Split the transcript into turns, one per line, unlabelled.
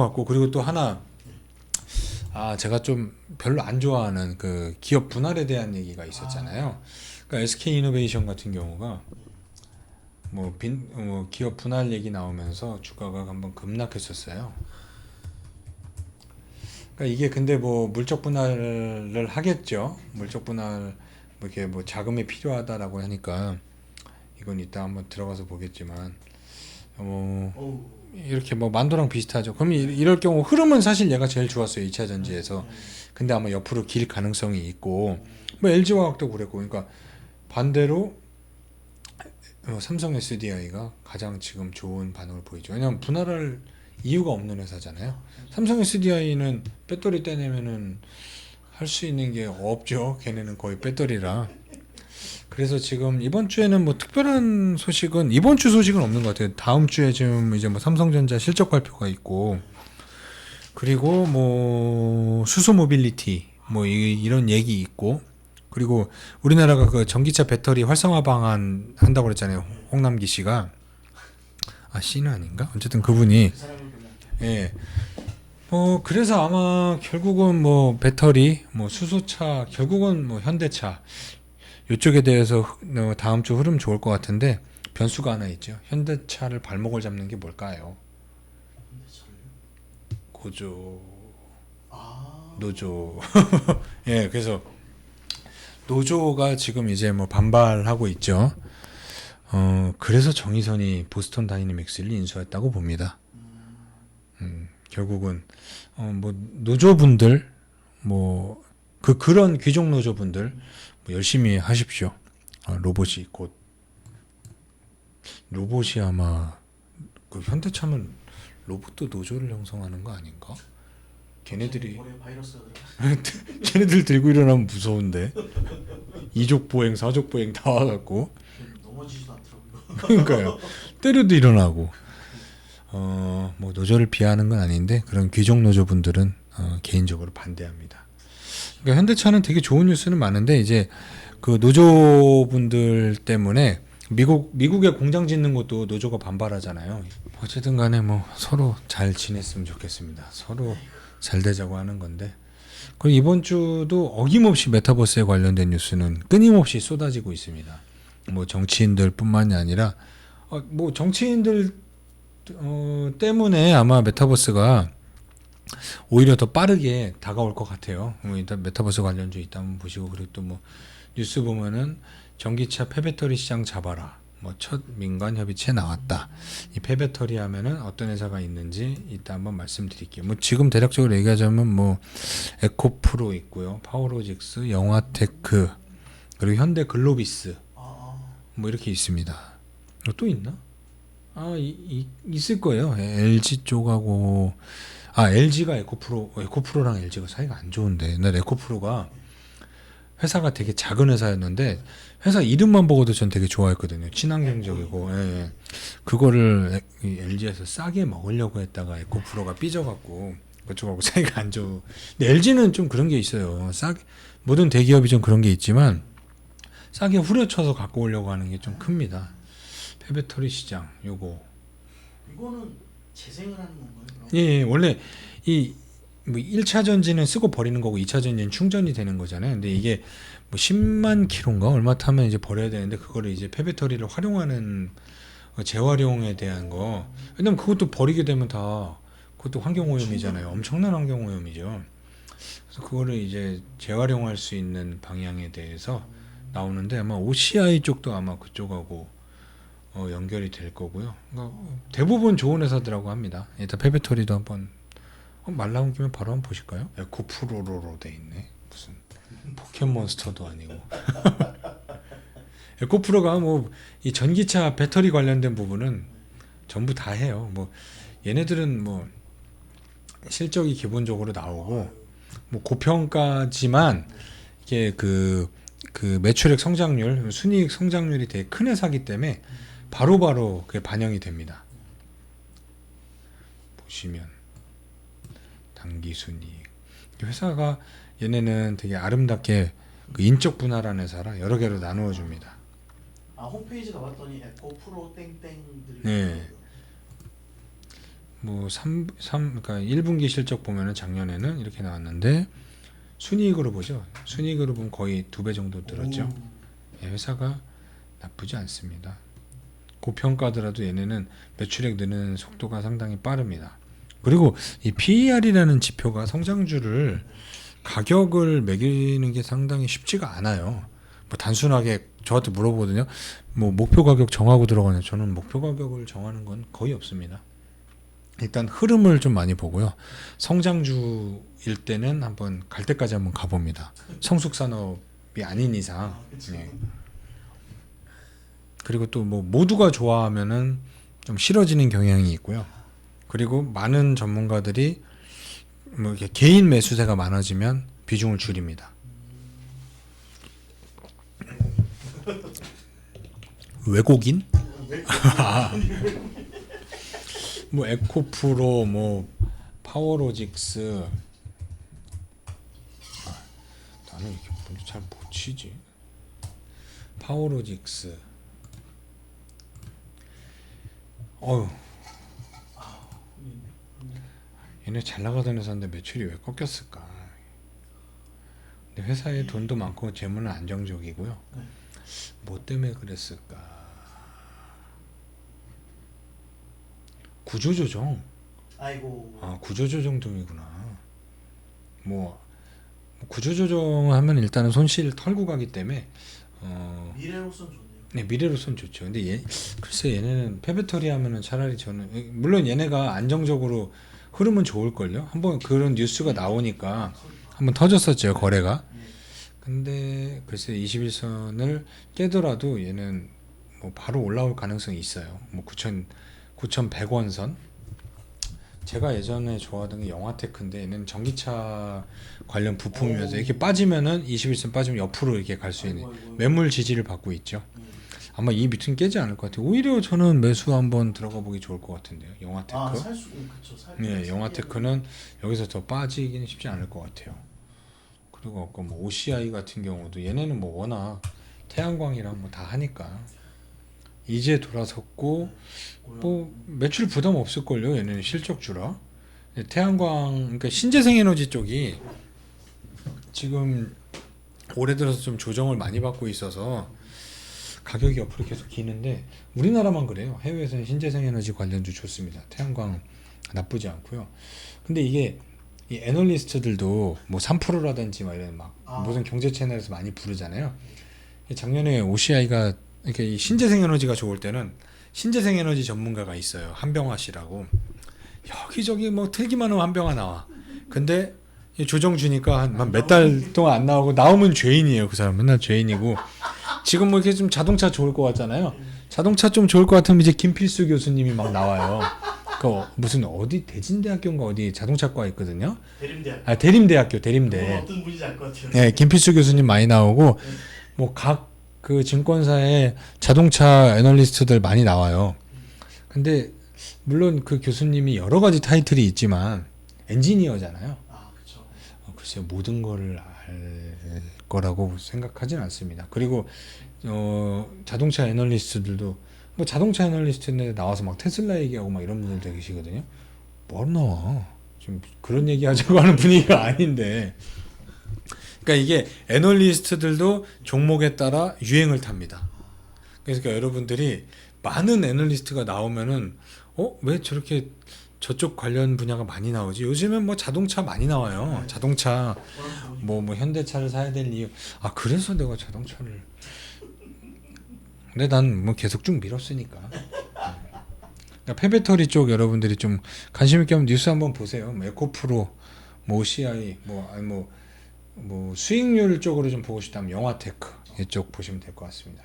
같고 그리고 또 하나 아 제가 좀 별로 안 좋아하는 그 기업 분할에 대한 얘기가 있었잖아요. 그러니까 SK 이노베이션 같은 경우가 뭐, 빈, 뭐 기업 분할 얘기 나오면서 주가가 한번 급락했었어요. 그러니까 이게 근데 뭐 물적 분할을 하겠죠. 물적 분할 뭐 이렇게 뭐 자금이 필요하다라고 하니까 이건 이따 한번 들어가서 보겠지만 어. 이렇게 뭐 만도랑 비슷하죠. 그럼 이- 이럴 경우 흐름은 사실 얘가 제일 좋았어요. 2차 전지에서. 근데 아마 옆으로 길 가능성이 있고 뭐 LG화학도 그랬고 그러니까 반대로 어, 삼성 SDI가 가장 지금 좋은 반응을 보이죠. 왜냐하면 분할할 이유가 없는 회사잖아요. 삼성 SDI는 배터리 떼내면은 할 수 있는 게 없죠. 걔네는 거의 배터리라. 그래서 지금 이번 주에는 뭐 특별한 소식은 이번 주 소식은 없는 것 같아요. 다음 주에 지금 이제 뭐 삼성전자 실적 발표가 있고 그리고 뭐 수소 모빌리티 뭐 이, 이런 얘기 있고 그리고 우리나라가 그 전기차 배터리 활성화 방안 한다고 그랬잖아요. 홍남기 씨가 아 씨는 아닌가? 어쨌든 그분이 예. 뭐 그래서 아마 결국은 뭐 배터리, 뭐 수소차, 결국은 뭐 현대차 이쪽에 대해서 흐- 어, 다음 주 흐름 좋을 것 같은데 변수가 하나 있죠. 현대차를 발목을 잡는 게 뭘까요? 고조,
아
노조. 예, 그래서 노조가 지금 이제 뭐 반발하고 있죠. 어, 그래서 정의선이 보스턴 다이내믹스를 인수했다고 봅니다. 음, 결국은 어, 뭐 노조분들 뭐 그 그런 귀족 노조분들 뭐 열심히 하십시오. 어, 로봇이 곧 로봇이 아마 그 현대차면 로봇도 노조를 형성하는 거 아닌가? 걔네들이. 걔네들 들고 일어나면 무서운데 이족 보행 사족 보행 다 와갖고
넘어지지도 않더라고요.
그러니까요 때려도 일어나고 어뭐 노조를 비하하는 건 아닌데 그런 귀족 노조분들은 어, 개인적으로 반대합니다. 그러니까 현대차는 되게 좋은 뉴스는 많은데 이제 그 노조분들 때문에 미국 미국에 공장 짓는 것도 노조가 반발하잖아요. 어쨌든 간에 뭐 서로 잘 지냈으면 좋겠습니다. 서로 잘 되자고 하는 건데. 그리고 이번 주도 어김없이 메타버스에 관련된 뉴스는 끊임없이 쏟아지고 있습니다. 뭐 정치인들뿐만이 아니라 어, 뭐 정치인들 어, 때문에 아마 메타버스가 오히려 더 빠르게 다가올 것 같아요. 뭐 일단 메타버스 관련주 있다면 보시고 그리고 또 뭐 뉴스 보면은 전기차 폐배터리 시장 잡아라. 뭐 첫 민간 협의체 나왔다. 이 폐배터리 하면은 어떤 회사가 있는지 이따 한번 말씀드릴게요. 뭐 지금 대략적으로 얘기하자면 뭐 에코프로 있고요. 파워로직스, 영화테크, 그리고 현대 글로비스
아,
뭐 이렇게 있습니다. 어, 또 있나? 아, 이, 이, 있을 거예요. LG 쪽하고 아 LG가 에코프로 에코프로랑 LG가 사이가 안 좋은데 옛날 에코프로가 회사가 되게 작은 회사였는데 회사 이름만 보고도 전 되게 좋아했거든요. 친환경적이고 예, 예. 그거를 LG에서 싸게 먹으려고 했다가 에코프로가 삐져갖고 그쪽하고 사이가 안 좋. 근데 LG는 좀 그런 게 있어요. 싸게 모든 대기업이 좀 그런 게 있지만 싸게 후려쳐서 갖고 오려고 하는 게 좀 큽니다. 폐배터리 시장 요거
이거는 재생을 하는 건가요? 그럼?
예, 예 원래 이 뭐 1차 전지는 쓰고 버리는 거고 2차 전지는 충전이 되는 거잖아요. 근데 이게 뭐 10만 킬로인가 얼마 타면 이제 버려야 되는데 그거를 이제 폐배터리를 활용하는 어, 재활용에 대한 거. 왜냐면 그것도 버리게 되면 다 그것도 환경 오염이잖아요. 엄청난 환경 오염이죠. 그래서 그거를 이제 재활용할 수 있는 방향에 대해서 나오는데 아마 OCI 쪽도 아마 그쪽하고 어, 연결이 될 거고요. 그러니까 대부분 좋은 회사들하고 합니다. 일단 폐배터리도 한번 어, 말 나온 김에 바로 한번 보실까요? 에코프로로로 돼 있네. 무슨 포켓몬스터도 아니고. 에코프로가 뭐 이 전기차 배터리 관련된 부분은 전부 다 해요. 뭐 얘네들은 뭐 실적이 기본적으로 나오고 뭐 고평가지만 이게 그, 그 매출액 성장률, 순이익 성장률이 되게 큰 회사기 때문에 바로바로 그게 반영이 됩니다. 보시면 단기 순이익. 회사가 얘네는 되게 아름답게 그 인적 분할한 회사라 여러 개로 나누어 줍니다.
아 홈페이지 가봤더니 에코 프로 땡땡들이
네. 뭐 3, 3 그러니까 1분기 실적 보면은 작년에는 이렇게 나왔는데 순이익으로 보죠. 순이익으로 보면 거의 두 배 정도 늘었죠.
오.
예, 회사가 나쁘지 않습니다. 고평가더라도 얘네는 매출액 느는 속도가 상당히 빠릅니다. 그리고 이 PER이라는 지표가 성장주를 가격을 매기는 게 상당히 쉽지가 않아요. 뭐 단순하게 저한테 물어보거든요. 뭐 목표 가격 정하고 들어가냐? 저는 목표 가격을 정하는 건 거의 없습니다. 일단 흐름을 좀 많이 보고요. 성장주일 때는 한번 갈 때까지 한번 가봅니다. 성숙 산업이 아닌 이상.
아,
그리고 또 뭐 모두가 좋아하면은 좀 싫어지는 경향이 있고요. 그리고 많은 전문가들이 뭐 이렇게 개인 매수세가 많아지면 비중을 줄입니다. 외국인? 뭐 에코프로, 뭐 파워로직스. 아, 나는 이렇게 먼저 잘못 치지. 파워로직스. 어휴, 얘네 잘 나가던 회사인데 매출이 왜 꺾였을까? 근데 회사에 돈도 많고 재무는 안정적이고요.
네.
뭐 때문에 그랬을까? 구조조정.
아이고.
아 구조조정 중이구나. 뭐, 뭐 구조조정하면 일단은 손실 털고 가기 때문에 어,
미래로선 좋 네,
미래로선 좋죠. 근데 얘 글쎄 얘네는 페베터리 하면은 차라리 저는 물론 얘네가 안정적으로 흐름은 좋을 걸요. 한번 그런 뉴스가 나오니까 한번 터졌었죠 거래가.
예.
근데 글쎄 21선을 깨더라도 얘는 뭐 바로 올라올 가능성이 있어요. 뭐 9천 9,100원 선. 제가 예전에 좋아하던 게 영화테크인데 얘는 전기차 관련 부품이어서
오.
이렇게 빠지면은 21선 빠지면 옆으로 이렇게 갈 수 있는. 매물 지지를 받고 있죠.
예.
아마 이 밑은 깨지 않을 것 같아요. 오히려 저는 매수 한번 들어가 보기 좋을 것 같은데요. 영화테크.
아, 살 수 그쵸. 살.
네, 영화테크는 여기서 더 빠지기는 쉽지 않을 것 같아요. 그리고 아까 뭐 OCI 같은 경우도 얘네는 뭐 워낙 태양광이랑 뭐 다 하니까 이제 돌아섰고 뭐 매출 부담 없을 걸요. 얘네는 실적 주라. 근데 태양광 그러니까 신재생 에너지 쪽이 지금 올해 들어서 좀 조정을 많이 받고 있어서 가격이 옆으로 계속 기는데 우리나라만 그래요. 해외에서는 신재생 에너지 관련주 좋습니다. 태양광 나쁘지 않고요. 근데 이게 이 애널리스트들도 뭐 3%라든지 막 이런 막
아.
무슨 경제 채널에서 많이 부르잖아요. 작년에 OCI가 이렇게 이 신재생 에너지가 좋을 때는 신재생 에너지 전문가가 있어요. 한병화 씨라고. 여기저기 뭐 틀기만 하면 한병화 나와. 근데 이 조정 주니까 한 몇 달 동안 안 나오고 나오면 죄인이에요. 그 사람 맨날 죄인이고. 지금 뭐 이렇게 좀 자동차 좋을 것 같잖아요. 자동차 좀 좋을 것 같으면 이제 김필수 교수님이 막 나와요. 그 무슨 어디 대진대학교인가 어디 자동차과 있거든요.
대림대학.
아 대림대학교 대림대.
어떤 분인지 알 것 같아요.
네, 김필수 교수님 많이 나오고 뭐각 그 증권사의 자동차 애널리스트들 많이 나와요. 근데 물론 그 교수님이 여러 가지 타이틀이 있지만 엔지니어잖아요.
아, 그쵸.
어, 글쎄요 모든 거를 알 거라고 생각하진 않습니다. 그리고 어, 자동차 애널리스트들도 뭐 자동차 애널리스트인데 나와서 막 테슬라 얘기하고 막 이런 분들도 계시거든요. 뭐 나와? 지금 그런 얘기하자고 하는 분위기가 아닌데. 그러니까 이게 애널리스트들도 종목에 따라 유행을 탑니다. 그러니까 여러분들이 많은 애널리스트가 나오면은 어 왜 저렇게 저쪽 관련 분야가 많이 나오지? 요즘엔 뭐 자동차 많이 나와요. 자동차
저랑 보니
뭐뭐 현대차를 사야 될 이유. 아 그래서 내가 자동차를. 근데 난 뭐 계속 쭉 밀었으니까. 그러니까 폐배터리 쪽 여러분들이 좀 관심 있게 한번 뉴스 한번 보세요. 뭐 에코프로 뭐 OCI 뭐 아니 뭐 뭐 수익률 쪽으로 좀 보고 싶다면 영화테크 이쪽 보시면 될 것 같습니다